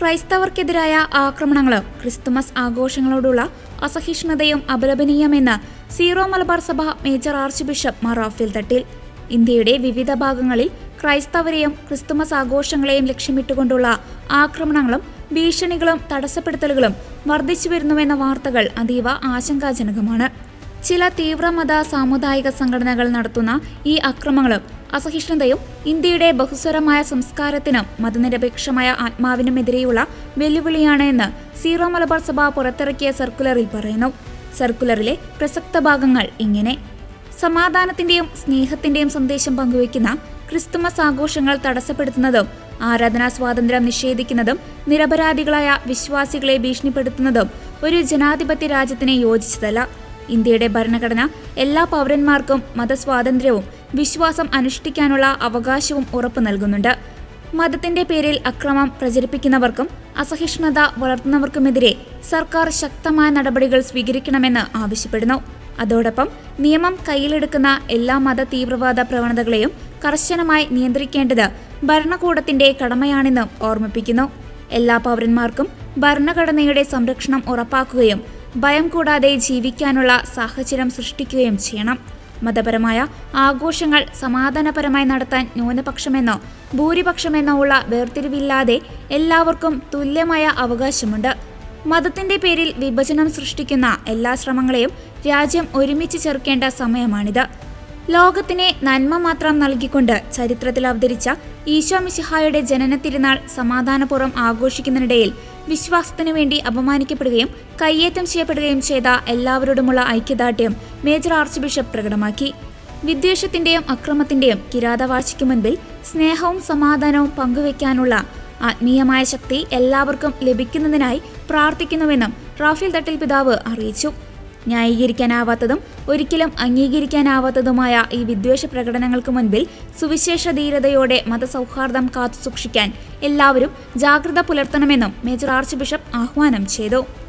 ക്രൈസ്തവർക്കെതിരായ ആക്രമണങ്ങളും ക്രിസ്തുമസ് ആഘോഷങ്ങളോടുള്ള അസഹിഷ്ണുതയും അപലപനീയമെന്ന് സീറോ മലബാർ സഭ major archbishop Mar Raphael Thattil ഇന്ത്യയുടെ വിവിധ ഭാഗങ്ങളിൽ ക്രൈസ്തവരെയും ക്രിസ്തുമസ് ആഘോഷങ്ങളെയും ലക്ഷ്യമിട്ടുകൊണ്ടുള്ള ആക്രമണങ്ങളും ഭീഷണികളും തടസ്സപ്പെടുത്തലുകളും വർദ്ധിച്ചു വരുന്നുവെന്ന വാർത്തകൾ അതീവ ആശങ്കാജനകമാണ്. ചില തീവ്രമത സാമുദായിക സംഘടനകൾ നടത്തുന്ന ഈ അക്രമങ്ങളും അസഹിഷ്ണുതയും ഇന്ത്യയുടെ ബഹുസ്വരമായ സംസ്കാരത്തിനും മതനിരപേക്ഷമായ ആത്മാവിനുമെതിരെയുള്ള വെല്ലുവിളിയാണ് എന്ന് സീറോ മലബാർ സഭ പുറത്തിറക്കിയ സർക്കുലറിൽ പറയുന്നു. സർക്കുലറിലെ പ്രസക്ത ഭാഗങ്ങൾ ഇങ്ങനെ. സമാധാനത്തിന്റെയും സ്നേഹത്തിന്റെയും സന്ദേശം പങ്കുവയ്ക്കുന്ന ക്രിസ്തുമസ് ആഘോഷങ്ങൾ തടസ്സപ്പെടുത്തുന്നതും ആരാധനാ സ്വാതന്ത്ര്യം നിഷേധിക്കുന്നതും നിരപരാധികളായ വിശ്വാസികളെ ഭീഷണിപ്പെടുത്തുന്നതും ഒരു ജനാധിപത്യ രാജ്യത്തിന് യോജിച്ചതല്ല. ഇന്ത്യയുടെ ഭരണഘടന എല്ലാ പൗരന്മാർക്കും മതസ്വാതന്ത്ര്യവും വിശ്വാസം അനുഷ്ഠിക്കാനുള്ള അവകാശവും ഉറപ്പു നൽകുന്നുണ്ട്. മതത്തിന്റെ പേരിൽ അക്രമം പ്രചരിപ്പിക്കുന്നവർക്കും അസഹിഷ്ണുത വളർത്തുന്നവർക്കുമെതിരെ സർക്കാർ ശക്തമായ നടപടികൾ സ്വീകരിക്കണമെന്ന് ആവശ്യപ്പെടുന്നു. അതോടൊപ്പം നിയമം കയ്യിലെടുക്കുന്ന എല്ലാ മത തീവ്രവാദ പ്രവണതകളെയും കർശനമായി നിയന്ത്രിക്കേണ്ടത് ഭരണകൂടത്തിന്റെ കടമയാണെന്നും ഓർമ്മിപ്പിക്കുന്നു. എല്ലാ പൗരന്മാർക്കും ഭരണഘടനയുടെ സംരക്ഷണം ഉറപ്പാക്കുകയും ഭയം കൂടാതെ ജീവിക്കാനുള്ള സാഹചര്യം സൃഷ്ടിക്കുകയും ചെയ്യണം. മതപരമായ ആഘോഷങ്ങൾ സമാധാനപരമായി നടത്താൻ ന്യൂനപക്ഷമെന്നോ ഭൂരിപക്ഷമെന്നോ ഉള്ള വേർതിരിവില്ലാതെ എല്ലാവർക്കും തുല്യമായ അവകാശമുണ്ട്. മതത്തിന്റെ പേരിൽ വിഭജനം സൃഷ്ടിക്കുന്ന എല്ലാ ശ്രമങ്ങളെയും രാജ്യം ഒരുമിച്ച് ചേർക്കേണ്ട സമയമാണിത്. ലോകത്തിനെ നന്മ മാത്രം നൽകിക്കൊണ്ട് ചരിത്രത്തിൽ അവതരിച്ച ഈശോ മിശിഹായുടെ ജനന തിരുനാൾ സമാധാനപൂർവം ആഘോഷിക്കുന്നതിനിടയിൽ വിശ്വാസത്തിനു വേണ്ടി അപമാനിക്കപ്പെടുകയും കയ്യേറ്റം ചെയ്യപ്പെടുകയും ചെയ്ത എല്ലാവരോടുമുള്ള ഐക്യദാർഢ്യം മേജർ ആർച്ച് ബിഷപ്പ് പ്രകടമാക്കി. വിദ്വേഷത്തിന്റെയും അക്രമത്തിന്റെയും കിരാതവാശിക്കു മുൻപിൽ സ്നേഹവും സമാധാനവും പങ്കുവയ്ക്കാനുള്ള ആത്മീയമായ ശക്തി എല്ലാവർക്കും ലഭിക്കുന്നതിനായി പ്രാർത്ഥിക്കുന്നുവെന്നും റാഫേൽ തട്ടിൽ പിതാവ് അറിയിച്ചു. ന്യായീകരിക്കാനാവാത്തതും ഒരിക്കലും അംഗീകരിക്കാനാവാത്തതുമായ ഈ വിദ്വേഷ പ്രകടനങ്ങൾക്ക് മുൻപിൽ സുവിശേഷ ധീരതയോടെ മതസൗഹാർദ്ദം കാത്തുസൂക്ഷിക്കാൻ എല്ലാവരും ജാഗ്രത പുലർത്തണമെന്നും മേജർ ആർച്ച് ബിഷപ്പ് ആഹ്വാനം ചെയ്തു.